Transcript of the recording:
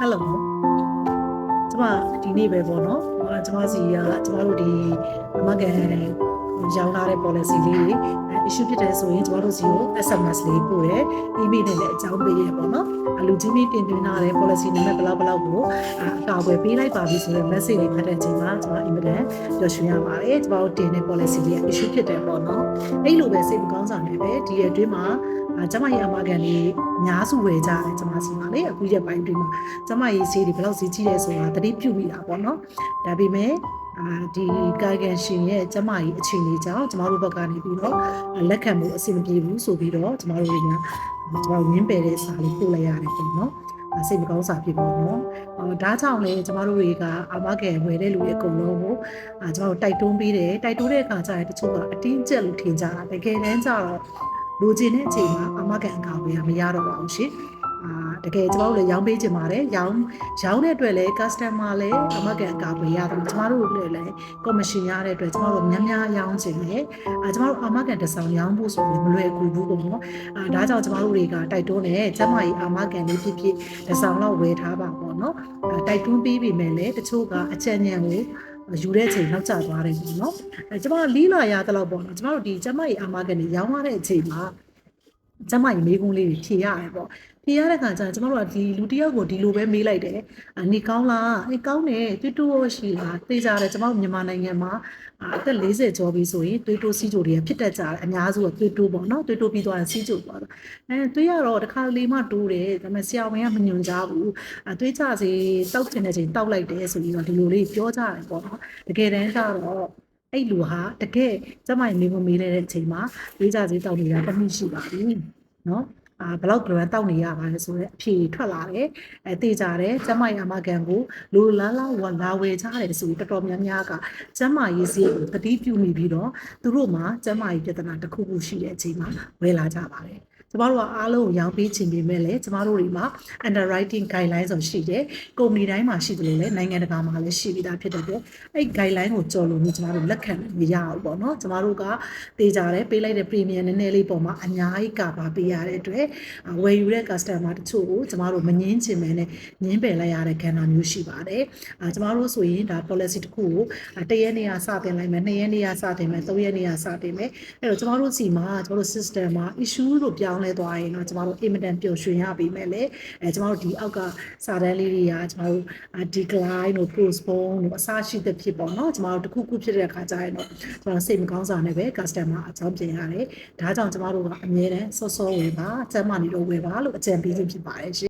ဟယ်လိုကျမဒီနေ့ပဲပေါ့နော်အာကျမစီကကျမတို့ဒီအမကန် ရောင်းလာတဲ့ policy လေးတွေအဲ issue ဖြစ်တယ်ဆိုရင်ကျမတို့စီကို SMS လေးပို့တယ် email နဲ့လည်းအကြောင်းပေးရပေါ့နော်အလူချင်းချင်းတင်သွင်းထားတဲ့ policy နံပါတ်ဘယ်လောက်ဘယ်လောက်ကိုအာအကာအကွယ်ပေးလိုက်ပါပြီဆိုတဲ့ message လေးဖတ်တဲ့အချိန်မှာကျမ email ပျော်ရွှင်ရပါတယ်ကျမတို့တင်တဲ့ policy လေးက issue ဖြစ်တယ်ပေါ့နော်အဲ့လိုပဲစိတ်မကောင်းစားနေပဲဒီရဲ့အတွင်းမှာအာကျမရဲ့အမကန်လေးအများစုဝယ်ကြတယ်ကျမစီမှာလေအခုရက်ပိုင်းအတွင်းမှာကျမရေးဈေးတွေဘယ်လောက်ဈေးကြီးလဲဆိုတာသတိပြုမိတာပေါ့နော်ဒါပေမဲ့ အာဒီကာကန်ရှင်ရဲ့ကျမကြီးအခြေအနေကြောင့်ကျမတို့ဘက်ကနေပြီးတော့လက်ခံမှုအဆင်မပြေဘူးဆိုပြီးတော့ကျမတို့တွေကကျမတို့ငင်းပယ်တဲ့စာလေးပို့လိုက်ရတယ်ပေါ့နော်အစိတ်မကောင်းစာဖြစ်ပေါ့နော်။အော်ဒါကြောင့်လေကျမတို့တွေကအာမခံဝယ်တဲ့လူတွေအကုန်လုံးကိုအာကျမတို့တိုက်တွန်းပေးတယ်တိုက်တွန်းတဲ့အခါကျရင်တချို့ကအတင်းကျပ်လို့ထင်ကြတာတကယ်တမ်းကျတော့လူချင်းတဲ့အချိန်မှာအာမခံအကာအကွယ်ကမရတော့ပါဘူးရှင်။အာ တကယ်ကျမတို့လည်းရောင်းပေးချင်ပါတယ်ရောင်းရောင်းတဲ့အတွက်လည်း customer လည်းအမကန်အကာအကွယ်ရတယ်ကျမတို့လည်းလည်း commission ရတဲ့အတွက်ကျမတို့များများရောင်းချင်တယ်အာကျမတို့အမကန်တစ်ဆောင်ရောင်းဖို့ဆိုရင်မလွယ်ကူဘူးပေါ့နော်အာဒါကြောင့်ကျမတို့တွေကတိုက်တွန်းတယ်ကျမကြီးအမကန်လေးဖြစ်ဖြစ်တစ်ဆောင်တော့ဝယ်ထားပါပေါ့နော်အာတိုက်တွန်းပေးပြီးမယ်လေတချို့ကအချက်ညံကိုယူတဲ့အချိန်နောက်ကျသွားတယ်ပေါ့နော်အဲကျမတို့လီလာရတဲ့လောက်ပေါ့နော်ကျမတို့ဒီကျမကြီးအမကန်လေးရောင်းရတဲ့အချိန်မှာ ကျမကြီးမေးခွန်းလေးတွေဖြေရတယ်ပေါ့ဖြေရတဲ့ခါကျရင်ကျမတို့ကဒီလူတစ်ယောက်ကိုဒီလိုပဲမေးလိုက်တယ်အနေကောင်းလားအေးကောင်းတယ်တူတူရောရှိလားသိကြတယ်ကျမတို့မြန်မာနိုင်ငံမှာအာအသက်40ကျော်ပြီဆိုရင်သွေးတိုးစီးကြိုတွေကဖြစ်တတ်ကြတယ်အများစုကသွေးတိုးပေါ့နော်သွေးတိုးပြီးသွားရင်စီးကြိုသွားတာအဲသွေးရတော့တစ်ခါလေးမှတိုးတယ်ဒါပေမဲ့ဆရာဝန်ကမညွန်ကြဘူးအသွေးကြစေတောက်ချင်တဲ့ချိန်တောက်လိုက်တယ်ဆိုပြီးတော့ဒီလိုလေးပြောကြတယ်ပေါ့နော်တကယ်တမ်းကျတော့ အဲ့လူဟာတကယ်ကျမကြီးမေးမမေးလဲတဲ့အချိန်မှာသွေးကြစေတောက်နေတာတစ်နှစ်ရှိပါပြီနော်အာဘလောက်ဂရန်တောက်နေရပါလဲဆိုတော့အဖြေထွက်လာတယ်အဲသိကြတယ်ကျမရဲ့အမကန်ကိုလူလာလာဝလာဝယ်ကြတယ်ဆိုပြီးတော်တော်များများကကျမရေးစီကိုတတိပြုမိပြီးတော့သူတို့မှာကျမရေးပြဿနာတစ်ခုခုရှိတဲ့အချိန်မှာဝယ်လာကြပါတယ် ကျမတို့ကအားလုံးကိုရောင်းပေးခြင်းပေမဲ့လည်းကျမတို့တွေမှာ underwriting guideline ဆိုရှိတယ်ကုမ္ပဏီတိုင်းမှာရှိတယ်လို့လည်းနိုင်ငံတကာမှာလည်းရှိပြီးသားဖြစ်တဲ့အတွက်အဲ့ guideline ကိုကြော်လို့ကျမတို့လက်ခံမရဘူးပေါ့နော်ကျမတို့ကတေးကြတယ်ပေးလိုက်တဲ့ premium နည်းနည်းလေးပေါ်မှာအများကြီးကပါပေးရတဲ့အတွက်ဝယ်ယူတဲ့ customer တချို့ကိုကျမတို့မငင်းချင်မဲနဲ့ငင်းပယ်လိုက်ရတဲ့ခံစားမျိုးရှိပါတယ်အာကျမတို့ဆိုရင်ဒါ policy တစ်ခုကိုတရက်နေရစတင်လိုက်မယ်နှစ်ရက်နေရစတင်မယ်သုံးရက်နေရစတင်မယ်အဲ့တော့ကျမတို့စီမှာကျမတို့ system မှာ issue လို့ပြောင်းလဲသွားရင်တော့ကျမတို့ imminent ပျော်ရွှင်ရပြီမဲ့လေအဲကျမတို့ဒီအောက်ကစာတန်းလေးတွေကကျမတို့ decline တို့ postpone တို့အစရှိတဲ့ဖြစ်ပေါ့နော်ကျမတို့တစ်ခုခုဖြစ်တဲ့အခါကျရင်တော့ကျမတို့စိတ်မကောင်းစာနဲ့ပဲ customer အကြောင်းပြင်ရတယ်ဒါကြောင့်ကျမတို့ကအမြဲတမ်းစောစောဝယ်ပါစမ်းမနေတော့ဝယ်ပါလို့အကြံပေးခြင်းဖြစ်ပါတယ်ရှင်